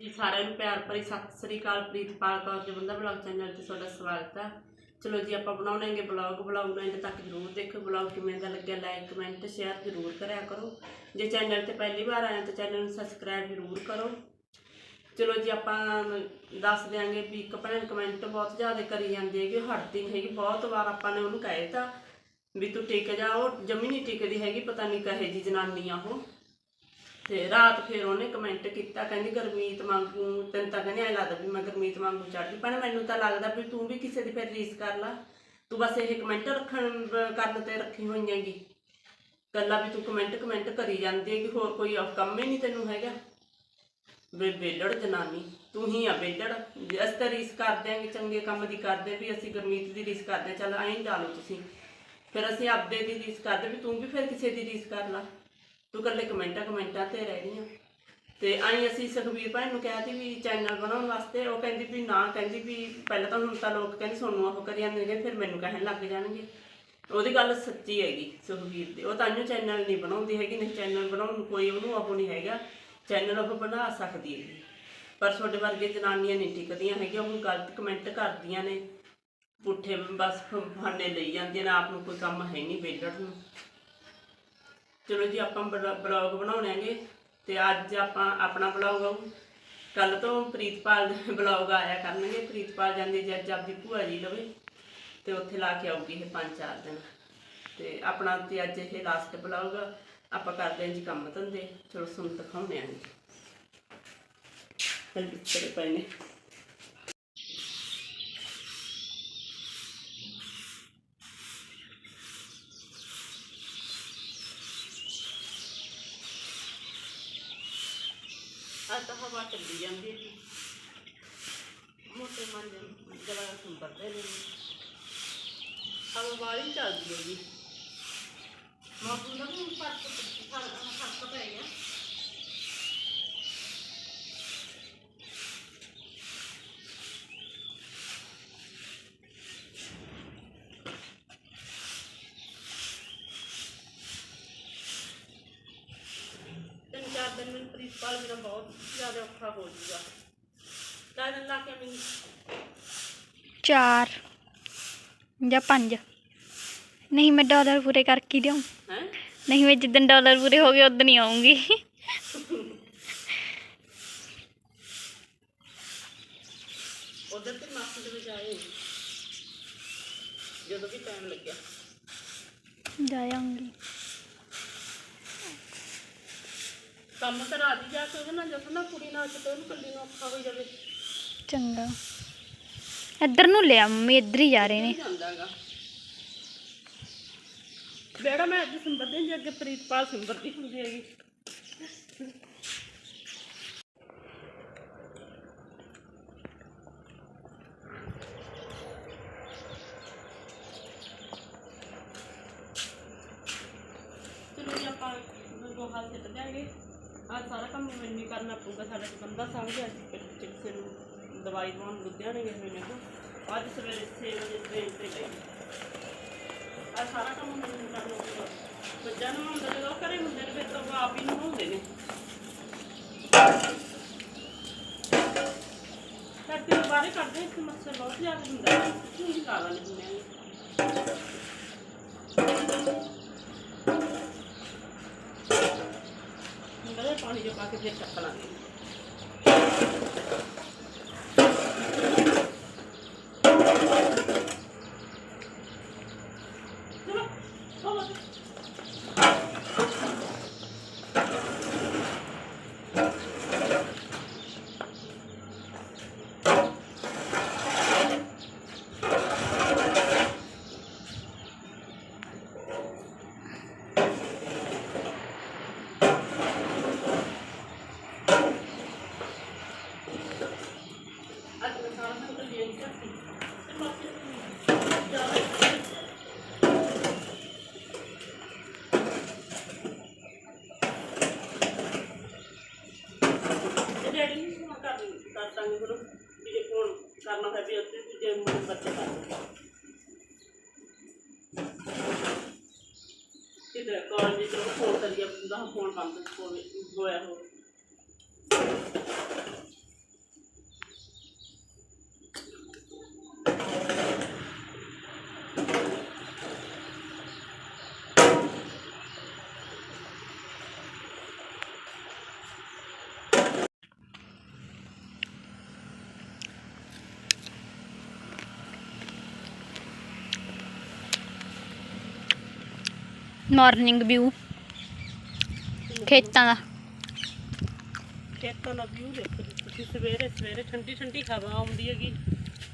ਜੀ ਸਾਰਿਆਂ ਨੂੰ ਪਿਆਰ ਭਰੀ ਸਤਿ ਸ੍ਰੀ ਅਕਾਲ, ਪ੍ਰੀਤਪਾਲ ਕੌਰ ਜੀ ਬੰਦਾ ਬਲੌਗ ਚੈਨਲ ਤੇ ਤੁਹਾਡਾ ਸਵਾਗਤ ਹੈ। ਚਲੋ ਜੀ, ਆਪਾਂ ਬਣਾਉਣਾਂਗੇ ਬਲੌਗ ਬਲੌਗ ਨੂੰ ਐਂਡ ਤੱਕ ਜ਼ਰੂਰ ਦੇਖੋ ਬਲੌਗ ਕਿਵੇਂ ਦਾ ਲੱਗਿਆ ਲਾਈਕ ਕਮੈਂਟ ਸ਼ੇਅਰ ਜ਼ਰੂਰ ਕਰਿਆ ਕਰੋ। ਜੇ ਚੈਨਲ ਤੇ ਪਹਿਲੀ ਵਾਰ ਆਏ ਤਾਂ ਚੈਨਲ ਨੂੰ ਸਬਸਕ੍ਰਾਈਬ ਜ਼ਰੂਰ ਕਰੋ। ਚਲੋ ਜੀ, ਆਪਾਂ ਦੱਸ ਦਿਆਂਗੇ ਵੀ ਇੱਕ ਭੈਣ ਕਮੈਂਟ ਬਹੁਤ ਜ਼ਿਆਦਾ ਕਰੀ ਜਾਂਦੀ ਹੈ ਕਿ ਹਟਦੀ ਨਹੀਂ ਹੈਗੀ, ਬਹੁਤ ਵਾਰ ਆਪਾਂ ਨੇ ਉਹਨੂੰ ਕਹੇ ਤਾਂ ਵੀ ਤੂੰ ਟਿਕ ਜਾ, ਉਹ ਜਮੀ ਨਹੀਂ ਟਿਕਦੀ ਹੈਗੀ, ਪਤਾ ਨਹੀਂ ਕਹੇ ਜੀ ਜਨਾਨੀ ਆ ਉਹ। ਤੇ ਰਾਤ ਫਿਰ ਉਹਨੇ ਕਮੈਂਟ ਕੀਤਾ ਕਹਿੰਦੀ ਗਰਮੀਤ ਵਾਂਗੂ ਤੈਨੂੰ ਤਾਂ ਕਹਿੰਦੀ ਐ ਲੱਗਦਾ ਵੀ ਮੈਂ ਗਰਮੀਤ ਵਾਂਗੂ ਚੜ੍ਹਦੀ ਪਰ ਮੈਨੂੰ ਤਾਂ ਲੱਗਦਾ ਵੀ ਤੂੰ ਵੀ ਕਿਸੇ ਦੀ ਫਿਰ ਰੀਸ ਕਰ ਲਾ। ਤੂੰ ਬਸ ਇਹ ਕਮੈਂਟ ਰੱਖਣ ਕਰਨ ਤੇ ਰੱਖੀ ਹੋਈ ਹੈਗੀ। ਕੱਲਾ ਵੀ ਤੂੰ ਕਮੈਂਟ ਕਮੈਂਟ ਕਰੀ ਜਾਂਦੀ ਹੈਗੀ ਹੋਰ ਕੋਈ ਕੰਮ ਹੀ ਨਹੀਂ ਤੈਨੂੰ ਹੈਗਾ। ਵੇ ਬੇਲੜ ਜਨਾਨੀ ਤੂੰ ਹੀ ਆ ਬੇਲੜ ਜੇ ਅਸੀਂ ਤਾਂ ਰੀਸ ਕਰਦੇ ਆਂਗੇ ਚੰਗੇ ਕੰਮ ਦੀ ਕਰਦੇ ਵੀ ਅਸੀਂ ਗਰਮੀਤ ਦੀ ਰੀਸ ਕਰਦੇ ਹਾਂ, ਚੱਲ ਐਂ ਲਾ ਲਓ ਤੁਸੀਂ। ਫਿਰ ਅਸੀਂ ਆਪਦੇ ਦੀ ਰੀਸ ਕਰਦੇ ਵੀ ਤੂੰ ਵੀ ਫਿਰ ਕਿਸੇ ਦੀ ਰੀਸ ਕਰ ਲਾ। ਤੂੰ ਇਕੱਲੇ ਕਮੈਂਟਾਂ ਕਮੈਂਟਾਂ ਤੇ ਰਹਿ ਗਈਆਂ ਤੇ ਆਈ ਅਸੀਂ ਸੁਖਬੀਰ ਭੈਣ ਨੂੰ ਕਿਹਾ ਸੀ ਵੀ ਚੈਨਲ ਬਣਾਉਣ ਵਾਸਤੇ, ਉਹ ਕਹਿੰਦੀ ਵੀ ਨਾ, ਕਹਿੰਦੀ ਵੀ ਪਹਿਲਾਂ ਤਾਂ ਹੁਣ ਤਾਂ ਲੋਕ ਕਹਿੰਦੇ ਸੋਨੂੰ ਉਹ ਕਰੀ ਜਾਂਦੇ ਨੇ, ਫਿਰ ਮੈਨੂੰ ਕਹਿਣ ਲੱਗ ਜਾਣਗੇ। ਉਹਦੀ ਗੱਲ ਸੱਚੀ ਹੈਗੀ ਸੁਖਬੀਰ ਦੀ। ਉਹ ਤਾਂ ਨੂੰ ਚੈਨਲ ਨਹੀਂ ਬਣਾਉਂਦੀ ਹੈਗੀ, ਨਹੀਂ ਚੈਨਲ ਬਣਾਉਣ ਨੂੰ ਕੋਈ ਉਹਨੂੰ ਉਹ ਨਹੀਂ ਹੈਗਾ। ਚੈਨਲ ਉਹ ਬਣਾ ਸਕਦੀ ਹੈ ਪਰ ਤੁਹਾਡੇ ਵਰਗੇ ਜਨਾਨੀਆਂ ਨਹੀਂ ਟਿਕਦੀਆਂ ਹੈਗੀਆਂ, ਉਹ ਗਲਤ ਕਮੈਂਟ ਕਰਦੀਆਂ ਨੇ। ਪੁੱਠੇ ਬਸ ਫਾਨੇ ਲਈ ਜਾਂਦੀਆਂ ਨੇ, ਆਪ ਨੂੰ ਕੋਈ ਕੰਮ ਹੈ ਨਹੀਂ ਵੇਲੜ ਨੂੰ। ਚਲੋ ਜੀ, ਆਪਾਂ ਬਲੌਗ ਬਣਾਉਣਾਂਗੇ ਤੇ ਅੱਜ ਆਪਾਂ ਆਪਣਾ ਬਲੌਗ ਆਊ। ਕੱਲ ਤੋਂ ਪ੍ਰੀਤਪਾਲ ਦੇ ਬਲੌਗ ਆਇਆ ਕਰਨਗੇ। ਪ੍ਰੀਤਪਾਲ ਜਾਂਦੀ ਜੀ ਅੱਜ ਆਪਦੀ ਭੂਆ ਜੀ ਲਵੇ ਤੇ ਉੱਥੇ ਲਾ ਕੇ ਆਊਗੀ ਇਹ ਪੰਜ ਚਾਰ ਦਿਨ। ਤੇ ਆਪਣਾ ਤੇ ਅੱਜ ਇਹ ਲਾਸਟ ਬਲੌਗ ਆਪਾਂ ਕਰਦੇ ਹਾਂ ਜੀ ਕੰਮ ਧੰਦੇ। ਚਲੋ ਸੁਣ ਦਿਖਾਉਂਦੇ ਆਂ ਜੀ। ਚੱਲ ਬਿਸਤਰੇ ਪਏ ਨੇ ਅੱਜ ਤਾਂ ਹਵਾ ਚੱਲੀ ਜਾਂਦੀ ਹੈ ਮੋਟੇ ਮਨ ਜਲਾ ਸੰਭਰਦੇ ਨੇ ਹਵਾ ਵਾਲੀ ਚੱਲਦੀ ਹੈ ਜੀ ਦਿਨ ਮੈਨੂੰ ਪ੍ਰਿੰਸੀਪਲ ਬਿਨਾ ਬਹੁਤ ਜ਼ਿਆਦਾ ਔਖਾ ਹੋ ਜਾਊਗਾ ਤਾਂ ਦਿਨ ਲਾ ਕੇ ਮੈਨੂੰ ਚਾਰ ਜਾਂ ਪੰਜ। ਨਹੀਂ ਮੈਂ ਡਾਲਰ ਪੂਰੇ ਕਰਕੇ ਦਿਉ। ਹੈ? ਨਹੀਂ ਮੈਂ ਜਿੱਦਣ ਡਾਲਰ ਪੂਰੇ ਹੋ ਗਏ ਉਦੋਂ ਹੀ ਆਉਂਗੀ ਉਧਰ ਤੇ ਮਾਸੀ ਦੇ ਵਿੱਚ ਆਏ ਜਦੋਂ ਵੀ ਟਾਈਮ ਲੱਗਿਆ। ਜਾ ਆਉਂਗੀ ਕੰਮ ਤਾਂ ਰਾਤ ਹੀ ਜਾ ਕੇ ਉਹਦੇ ਨਾਲ ਜਦੋਂ ਨਾ ਕੁੜੀ ਨਾਲ ਕਿਤੇ ਉਹਨੂੰ ਕੱਲੀ ਨੂੰ ਔਖਾ ਹੋ ਜਾਵੇ। ਚੰਗਾ। ਇੱਧਰ ਨੂੰ ਲਿਆ ਮੰਮੀ ਇੱਧਰ ਹੀ ਜਾ ਰਹੇ ਨੇ। ਜਾਂਦਾਗਾ। ਬੇੜਾ ਮੈਂ ਅੱਜ ਸੰਬਰਦੇ ਜੇ ਅੱਗੇ ਪ੍ਰੀਤਪਾਲ ਸੰਬਰਦੀ ਹੁੰਦੀ ਹੈਗੀ ਚਲੋ ਜੀ ਆਪਾਂ ਗੋਹਾ ਸਿੱਟ ਦਿਆਂਗੇ ਅੱਜ ਸਾਰਾ ਕੰਮ ਮੈਨੂੰ ਹੀ ਕਰਨਾ ਪਊਗਾ, ਸਾਡਾ ਇੱਕ ਬੰਦਾ ਸਾਂਭ ਸੀ ਫਿਰ ਕਿਸੇ ਨੂੰ ਦਵਾਈ ਦਵਾਉਣ ਲੁਧਿਆਣੇ ਗਏ ਹੋਏ ਨੇ ਉਹ ਅੱਜ ਸਵੇਰੇ 6 ਵਜੇ ਟ੍ਰੇਨ ਤੇ ਗਏ ਅੱਜ ਸਾਰਾ ਕੰਮ ਮੈਨੂੰ ਕਰਨਾ ਪਊਗਾ। ਬੱਚਿਆਂ ਨੂੰ ਹੁੰਦਾ ਜਦੋਂ ਘਰੇ ਹੁੰਦੇ ਨੇ, ਫਿਰ ਤਾਂ ਉਹ ਆਪ ਹੀ ਨਹਾਉਂਦੇ ਨੇ। ਧਰਤੀ ਨੂੰ ਬਾਹਰ ਕੱਢਦੇ ਇਸ ਮੱਛਰ ਬਹੁਤ ਜ਼ਿਆਦਾ ਹੁੰਦਾ। ਹੈ ਕਿਉਂ ਕਾਲਾ ਨਹੀਂ ਹੈ ਪਾ ਕੇ ਫਿਰ ਚੱਕ ਲਾਂਗੇ। ਅੱਜ ਮੈਂ ਸਾਰਾ ਦਿਨ ਤਾਂ ਲੈ ਕੇ ਆਈ ਤੇ ਮਾਸੀ ਜਾ ਤੇ ਡੈਡੀ ਨੂੰ ਫੋਨ ਕਰ ਕਰ ਦਾਂਗੇ ਫਿਰ ਵੀ ਜੇ ਫੋਨ ਕਰਨਾ ਹੈ ਵੀ ਉੱਥੇ ਵੀ ਜੇ ਮੇਰੇ ਬੱਚੇ ਕਰ ਦਿੰਦੇ ਕਿਤੇ ਕਾਲਜ ਚ ਫੋਨ ਕਰੀਏ ਦਾ ਫੋਨ ਬੰਦ ਹੋਵੇ ਹੋਇਆ ਹੋ ਮਾਰਨਿੰਗ ਵਿਊ ਖੇਤਾਂ ਦਾ। ਖੇਤਾਂ ਦਾ ਵਿਊ ਦੇਖੋ ਤੁਸੀਂ ਸਵੇਰੇ ਸਵੇਰੇ ਠੰਡੀ ਠੰਡੀ ਹਵਾ ਆਉਂਦੀ ਹੈਗੀ।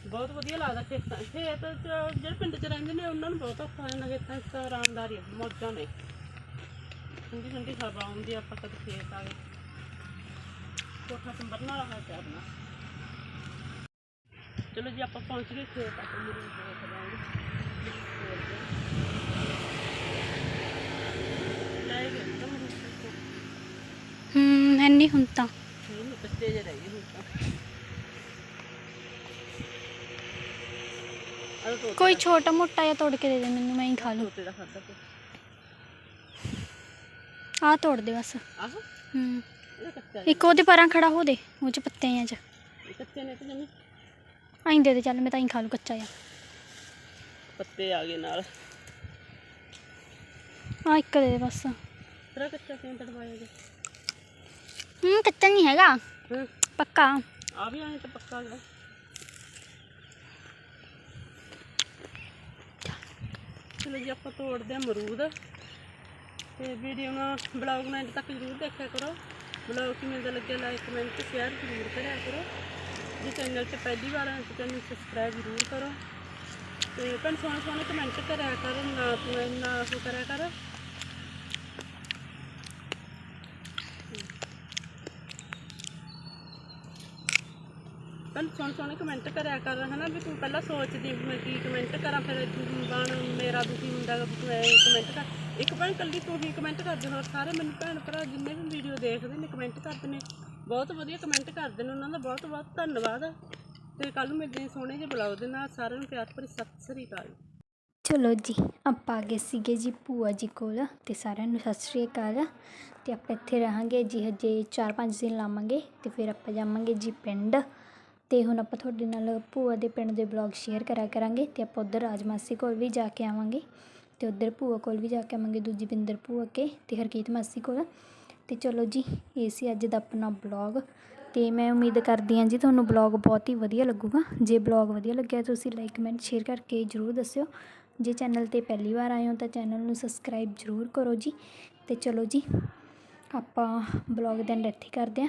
ਬਹੁਤ ਵਧੀਆ ਲੱਗਦਾ ਖੇਤਾਂ। ਖੇਤ ਚ ਜਿਹੜੇ ਪਿੰਡ 'ਚ ਰਹਿੰਦੇ ਨੇ, ਉਹਨਾਂ ਨੂੰ ਬਹੁਤ ਔਖਾ ਹੋ ਖੇਤਾਂ 'ਚ। ਤਾਂ ਆਰਾਮਦਾਰੀ ਮੌਜਾਂ ਨੇ। ਠੰਡੀ ਠੰਡੀ ਹਵਾ ਆਉਂਦੀ ਆਪਾਂ ਕਦੇ ਖੇਤ ਆ ਗਏ ਕੋਠਾ ਸੰਭਰਨਾ ਵਾਲਾ ਹੈ ਕਰਨਾ ਚਲੋ ਜੀ, ਆਪਾਂ ਪਹੁੰਚ ਗਏ ਖੇਤ, ਆਪਾਂ ਮੇਰੇ ਦੇਖ ਲਾਂਗੇ। ਲੈ ਗਏ ਤਾਂ ਮੈਨੂੰ ਹੂੰ ਐਨੀ ਹੁਣ ਤਾਂ। ਨਹੀਂ ਕੱਚੇ ਜਿਹੇ ਰਹਿ ਗਏ ਹੁਣ ਤਾਂ ਅਰੇ ਤੋਤੇ ਕੋਈ ਛੋਟਾ ਮੋਟਾ ਜਿਹਾ ਤੋੜ ਕੇ ਦੇ ਦੇ ਮੈਨੂੰ ਮੈਂ ਹੀ ਖਾ ਲੂੰ ਤੋਤੇ ਦਾ ਖਾਦਾ ਤੇ ਆਹ ਤੋੜ ਦੇ ਬਸ। ਆਹੋ। ਹੂੰ ਇਹ ਕੱਚਾ ਇੱਕ ਉਹਦੇ ਪਰਾਂ ਖੜਾ ਹੋ ਦੇ ਉਹ ਚ ਪੱਤੇ ਆ ਚ। ਇਹ ਕੱਚੇ ਨੇ ਤੇ ਜਮੀ। ਆਈ ਦੇ ਦੇ ਚੱਲ ਮੈਂ ਤਾਂ ਹੀ ਖਾ ਲੂ ਕੱਚਾ ਜਿਹਾ। ਪੱਤੇ ਆ ਗਏ ਨਾਲ। ਆ ਇੱਕ ਦੇ ਦੇ ਬਸ। ਤੇਰਾ ਕੱਚਾ ਕਿਉਂ ਤੜਵਾਇਆ ਜੀ ਹੂੰ ਕੱਚਾ ਨਹੀਂ ਹੈਗਾ ਹਾਂ ਪੱਕਾ ਆ ਵੀ ਆਏ ਤਾਂ ਪੱਕਾ ਗਿਆ ਚਲੋ ਜੀ ਆਪਾਂ ਤੋੜਦੇ ਆ ਅਮਰੂਦ ਤੇ ਵੀਡੀਓ ਨੂੰ ਬਲੌਗ ਨੂੰ ਐਂਡ ਤੱਕ ਜ਼ਰੂਰ ਦੇਖਿਆ ਕਰੋ ਬਲੌਗ ਕਿਵੇਂ ਦਾ ਲੱਗਿਆ ਲਾਈਕ ਕਮੈਂਟ ਸ਼ੇਅਰ ਜ਼ਰੂਰ ਕਰਿਆ ਕਰੋ ਜੇ ਚੈਨਲ ਤੇ ਪਹਿਲੀ ਵਾਰ ਆਏ ਤਾਂ ਚੈਨਲ ਨੂੰ ਸਬਸਕ੍ਰਾਈਬ ਜ਼ਰੂਰ ਕਰੋ ਤੇ ਭੈਣ ਸੋਹਣੇ ਸੋਹਣੇ ਕਮੈਂਟ ਕਰਿਆ ਕਰੋ ਨਾ ਤੂੰ ਇੰਨਾ ਉਹ ਕਰਿਆ ਕਰ ਪਹਿਲਾਂ ਕਮੈਂਟ ਕਰਿਆ ਕਰ, ਹਨਾ ਵੀ ਤੂੰ ਪਹਿਲਾਂ ਸੋਚਦੀ ਵੀ ਮੈਂ ਕੀ ਕਮੈਂਟ ਕਰਾਂ, ਫਿਰ ਬਣ ਮੇਰਾ ਦੁਖੀ ਹੁੰਦਾ ਗਾ ਵੀ ਤੂੰ ਐ ਕਮੈਂਟ ਕਰ। ਇੱਕ ਭੈਣ ਕੱਲੀ ਤੂੰ ਹੀ ਕਮੈਂਟ ਕਰਦੇ ਹੋਰ ਸਾਰੇ ਮੈਨੂੰ ਭੈਣ ਭਰਾ ਜਿੰਨੇ ਵੀ ਵੀਡੀਓ ਦੇਖਦੇ ਨੇ ਕਮੈਂਟ ਕਰਦੇ ਨੇ, ਬਹੁਤ ਵਧੀਆ ਕਮੈਂਟ ਕਰਦੇ ਨੇ ਉਹਨਾਂ ਦਾ ਬਹੁਤ ਬਹੁਤ ਧੰਨਵਾਦ। ਤੇ ਕੱਲ ਨੂੰ ਮਿਲਦੇ ਹਾਂ ਸੋਹਣੇ ਜਿਹੇ ਬੁਲਾਓ ਦੇ ਨਾਲ ਸਾਰਿਆਂ ਨੂੰ ਪਿਆਰ ਭਰੀ ਸਤਿ ਸ੍ਰੀ ਅਕਾਲ। ਚਲੋ ਜੀ, ਆਪਾਂ ਆ ਗਏ ਸੀਗੇ ਜੀ ਭੂਆ ਜੀ ਕੋਲ, ਤੇ ਸਾਰਿਆਂ ਨੂੰ ਸਤਿ ਸ਼੍ਰੀ ਅਕਾਲ। ਤੇ ਆਪਾਂ ਇੱਥੇ ਰਹਾਂਗੇ ਜੀ, ਹਜੇ 4-5 ਦਿਨ ਲਾਵਾਂਗੇ, ਤੇ ਫਿਰ ਆਪਾਂ ਜਾਵਾਂਗੇ ਜੀ ਪਿੰਡ। ਅਤੇ ਹੁਣ ਆਪਾਂ ਤੁਹਾਡੇ ਨਾਲ ਭੂਆ ਦੇ ਪਿੰਡ ਦੇ ਬਲੌਗ ਸ਼ੇਅਰ ਕਰਿਆ ਕਰਾਂਗੇ ਅਤੇ ਆਪਾਂ ਉੱਧਰ ਰਾਜ ਮਾਸੀ ਕੋਲ ਵੀ ਜਾ ਕੇ ਆਵਾਂਗੇ ਅਤੇ ਉੱਧਰ ਭੂਆ ਕੋਲ ਵੀ ਜਾ ਕੇ ਆਵਾਂਗੇ, ਦੂਜੀ ਬਿੰਦਰ ਭੂਆ ਕੇ ਅਤੇ ਹਰਕੀਤ ਮਾਸੀ ਕੋਲ। ਅਤੇ ਚਲੋ ਜੀ, ਇਹ ਸੀ ਅੱਜ ਦਾ ਆਪਣਾ ਬਲੌਗ ਅਤੇ ਮੈਂ ਉਮੀਦ ਕਰਦੀ ਹਾਂ ਜੀ ਤੁਹਾਨੂੰ ਬਲੌਗ ਬਹੁਤ ਹੀ ਵਧੀਆ ਲੱਗੂਗਾ। ਜੇ ਬਲੌਗ ਵਧੀਆ ਲੱਗਿਆ ਤੁਸੀਂ ਲਾਈਕ ਕਮੈਂਟ ਸ਼ੇਅਰ ਕਰਕੇ ਜ਼ਰੂਰ ਦੱਸਿਓ। ਜੇ ਚੈਨਲ ਤੇ ਪਹਿਲੀ ਵਾਰ ਆਏ ਹੋ ਤਾਂ ਚੈਨਲ ਨੂੰ ਸਬਸਕ੍ਰਾਈਬ ਜ਼ਰੂਰ ਕਰੋ ਜੀ। ਤੇ ਚਲੋ ਜੀ, ਆਪਾਂ ਬਲੌਗ ਦਾ ਐਂਡ ਇੱਥੇ ਕਰਦੇ ਹਾਂ।